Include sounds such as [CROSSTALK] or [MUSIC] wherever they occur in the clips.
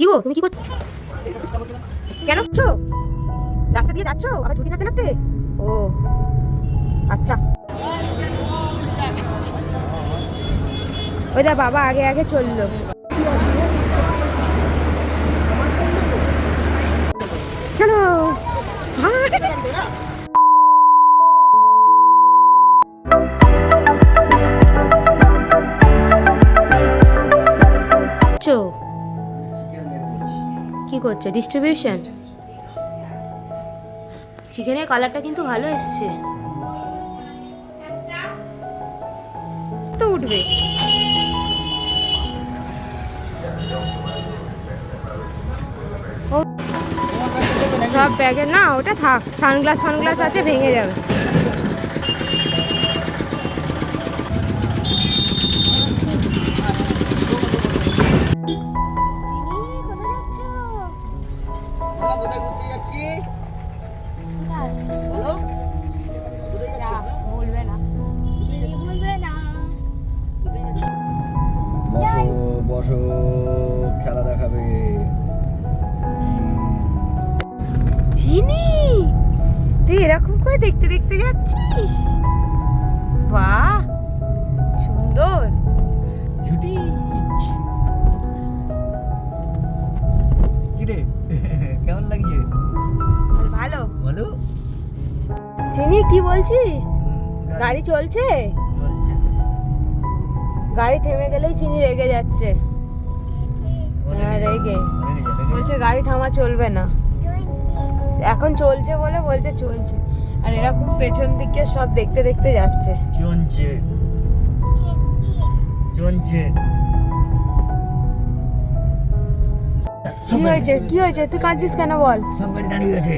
কি গো, তুমি কি করছ কেন করছ রাস্তা দিয়ে যাচ্ছো? আবার ছুটি নাতে নাতে ও আচ্ছা। ওই দা বাবা, আগে আগে চলল। চলো। [LAUGHS] চো। কি করছ? ডিস্ট্রিবিউশন চিকেনের কালারটা কিন্তু ভালো এসছে। তো উঠবে। সব ব্যাগে না ওটা থাক। সানগ্লাস ফানগ্লাস আছে ভেঙে যাবে। বসো খেলা দেখাবে। চিনি তুই এরকম করে দেখতে দেখতে যাচ্ছিস? বাহ সুন্দর। ঝুটি। কিরে কেমন লাগছে? ভালো বলো। চিনি কি বলছিস? গাড়ি চলছে? গাড়ি থেমে গেলেই চিনি রেগে যাচ্ছে। হ্যাঁ রেগে। বলছে গাড়ি থামা চলবে না। এখন চলছে বলে বলছে চলছে। আর এরকম পেছন দিকে সব দেখতে দেখতে যাচ্ছে। চলছে। চলছে। কি হয়েছে? কি হয়েছে? তুই কাঁদছিস কেন বল? সব গাড়ি দাঁড়িয়ে গেছে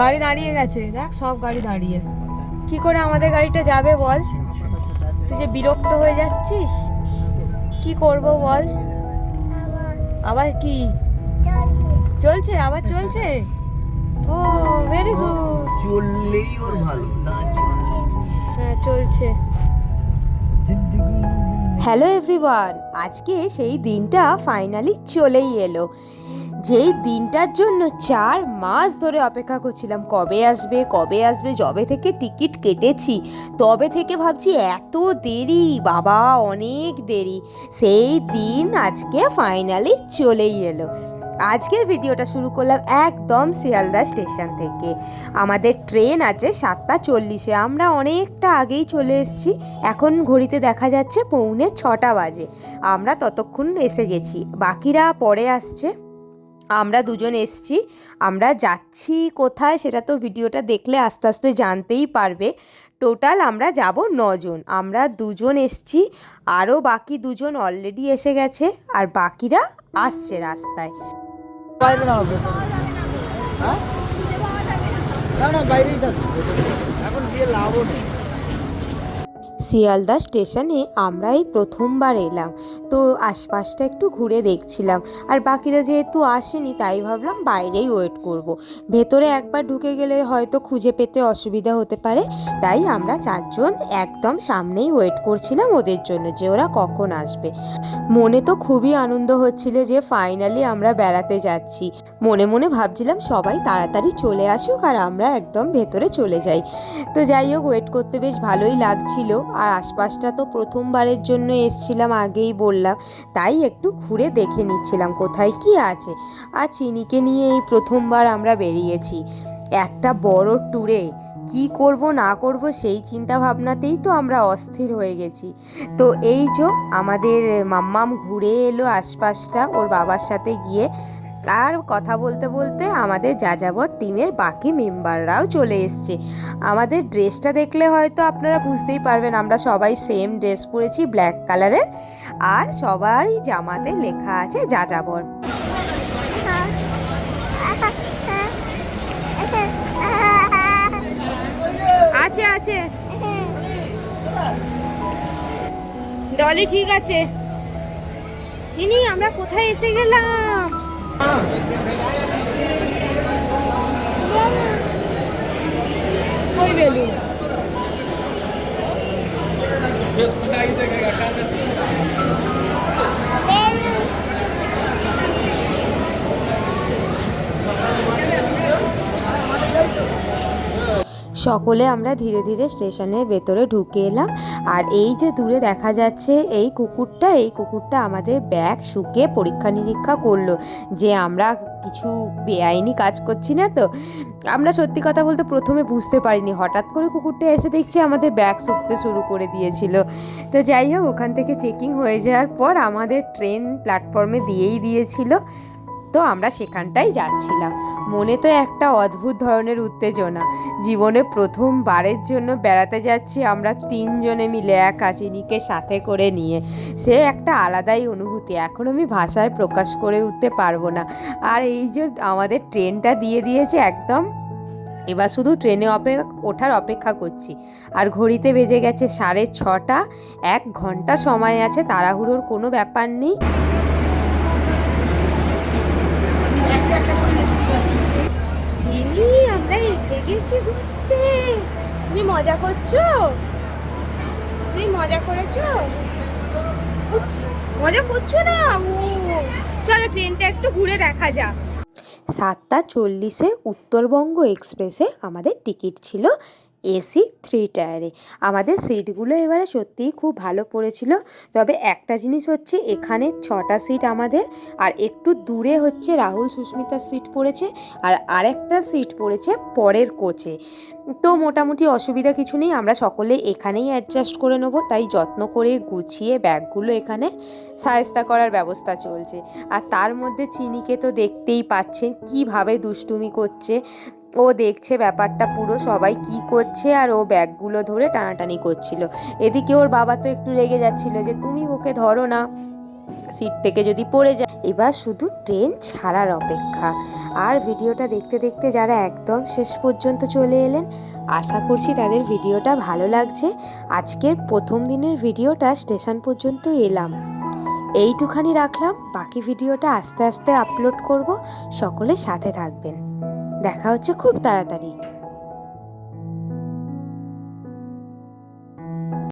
গাড়ি দাঁড়িয়ে গেছে। দেখ সব গাড়ি দাঁড়িয়ে। কি করে আমাদের গাড়িটা যাবে বল? তুই যে বিরক্ত হয়ে যাচ্ছিস? কি করব বল? আবার কি? চলছে আবার চলছে? ও ভেরি গুড চললেই ওর ভালো না হ্যাঁ চলছে। হ্যালো এভরিওয়ান আজকে সেই দিনটা ফাইনালি চলেই এলো। যেই দিনটার জন্য চার মাস ধরে অপেক্ষা করছিলাম, কবে আসবে কবে আসবে, যবে থেকে টিকিট কেটেছি, তবে থেকে ভাবছি এত দেরি, বাবা, অনেক দেরি। সেই দিন আজকে ফাইনালি চলেই এলো। আজকের ভিডিওটা শুরু করলাম একদম শিয়ালদা স্টেশন থেকে। আমাদের ট্রেন আছে সাতটা চল্লিশে, আমরা অনেকটা আগেই চলে এসেছি। এখন ঘড়িতে দেখা যাচ্ছে পৌনে ছটা বাজে। আমরা ততক্ষণ এসে গেছি। বাকিরা পরে আসছে। আমরা দুজন এসছি, আমরা যাচ্ছি কোথায় সেটা তো ভিডিওটা দেখলে আস্তে আস্তে জানতেই পারবে। টোটাল আমরা যাব নজন, আমরা দুজন এসছি, আরও বাকি দুজন অলরেডি এসে গেছে, আর বাকিরা আসছে রাস্তায়। এখন গিয়ে নেই। শিয়ালদা স্টেশনে আমরা এই প্রথমবার এলাম। তো আশপাশটা একটু ঘুরে দেখছিলাম। আর বাকিরা যেহেতু আসেনি, তাই ভাবলাম বাইরেই ওয়েট করব। ভেতরে একবার ঢুকে গেলে হয়তো খুঁজে পেতে অসুবিধা হতে পারে। তাই আমরা চারজন একদম সামনেই ওয়েট করছিলাম ওদের জন্য যে ওরা কখন আসবে। মনে তো খুবই আনন্দ হচ্ছিল যে ফাইনালি আমরা বেড়াতে যাচ্ছি। মনে মনে ভাবছিলাম সবাই তাড়াতাড়ি চলে আসুক আর আমরা একদম ভেতরে চলে যাই। তো যাই হোক ওয়েট করতে বেশ ভালোই লাগছিল। আর আশপাশটা তো প্রথমবারের জন্য এসছিলাম, আগেই বললাম। তাই একটু ঘুরে দেখে নিচ্ছিলাম কোথায় কি আছে। আর চিনিকে নিয়ে এই প্রথমবার আমরা বেরিয়েছি। একটা বড় ট্যুরে কি করব, না করব সেই চিন্তা ভাবনাতেই তো আমরা অস্থির হয়ে গেছি। তো এই যে আমাদের মাম্মাম ঘুরে এলো আশপাশটা, ওর বাবার সাথে গিয়ে আর কথা বলতে বলতে আমাদের যাযাবর টিমের বাকি মেম্বাররাও চলে এসছে। আমাদের ড্রেসটা দেখলে হয়তো আপনারা বুঝতেই পারবেন, আমরা সবাই সেম ড্রেস পরেছি ব্ল্যাক কালারের আর সবারই জামাতে লেখা আছে যাযাবর। আছে আছে। ডলি, ঠিক আছে। চিনি আমরা কোথায় এসে গেলাম? Muy bien. সকলে আমরা ধীরে ধীরে স্টেশনের ভেতরে ঢুকে এলাম। আর এই যে দূরে দেখা যাচ্ছে, এই কুকুরটা এই কুকুরটা আমাদের ব্যাগ শুকে পরীক্ষা নিরীক্ষা করল যে আমরা কিছু বেআইনি কাজ করছি না তো। আমরা সত্যি কথা বলতে প্রথমে বুঝতে পারিনি। হঠাৎ করে কুকুরটা এসে দেখছি আমাদের ব্যাগ শুকতে শুরু করে দিয়েছিল। তো যাই হোক, ওখান থেকে চেকিং হয়ে যাওয়ার পর আমাদের ট্রেন প্ল্যাটফর্মে দিয়েই দিয়েছিল। তো আমরা সেখানটাই যাচ্ছিলাম। মনে তো একটা অদ্ভুত ধরনের উত্তেজনা। জীবনে প্রথমবারের জন্য বেড়াতে যাচ্ছি আমরা তিনজনে মিলে এক আচিনিকে সাথে করে নিয়ে। সে একটা আলাদাই অনুভূতি। এখন আমি ভাষায় প্রকাশ করে উঠতে পারব না। আর এই যে আমাদের ট্রেনটা দিয়ে দিয়েছে একদম, এবার শুধু ট্রেনে অপেক্ষা ওঠার অপেক্ষা করছি। আর ঘড়িতে বেজে গেছে সাড়ে ছটা। এক ঘণ্টা সময় আছে, তাড়াহুড়োর কোনো ব্যাপার নেই চিনি আমরা এসে গেছি ঘুরতে তুমি মজা করছ? তুমি মজা করেছ? মজা করছ না? ও। চলো ট্রেনটা একটু ঘুরে দেখা যাক। সাতটা চল্লিশে উত্তরবঙ্গ এক্সপ্রেসে আমাদের টিকিট ছিল এসি থ্রি টায়ারে আমাদের সিটগুলো এবারে সত্যিই খুব ভালো পড়েছিল। তবে একটা জিনিস হচ্ছে, এখানে ছটা সিট আমাদের, আর একটু দূরে হচ্ছে রাহুল সুস্মিতার সিট পড়েছে, আর আরেকটা সিট পড়েছে পরের কোচে তো মোটামুটি অসুবিধা কিছু নেই, আমরা সকলে এখানেই অ্যাডজাস্ট করে নেব, তাই যত্ন করে গুছিয়ে ব্যাগগুলো এখানে সায়স্তা করার ব্যবস্থা চলছে। আর তার মধ্যে চিনিকে তো দেখতেই পাচ্ছেন, কীভাবে দুষ্টুমি করছে। ও দেখছে ব্যাপারটা পুরো, সবাই কি করছে আর ও ব্যাগগুলো ধরে টানাটানি করছিল। এদিকে ওর বাবা তো একটু রেগে যাচ্ছিল যে, তুমি ওকে ধরো না, সিট থেকে যদি পড়ে যায় এবার শুধু ট্রেন ছাড়ার অপেক্ষা। আর ভিডিওটা দেখতে দেখতে যারা একদম শেষ পর্যন্ত চলে এলেন, আশা করছি তাদের ভিডিওটা ভালো লাগছে। আজকের প্রথম দিনের ভিডিওটা স্টেশন পর্যন্ত এলাম। এইটুখানি রাখলাম, বাকি ভিডিওটা আস্তে আস্তে আপলোড করব। সকলে সাথে থাকবেন। দেখা হচ্ছে খুব তাড়াতাড়ি।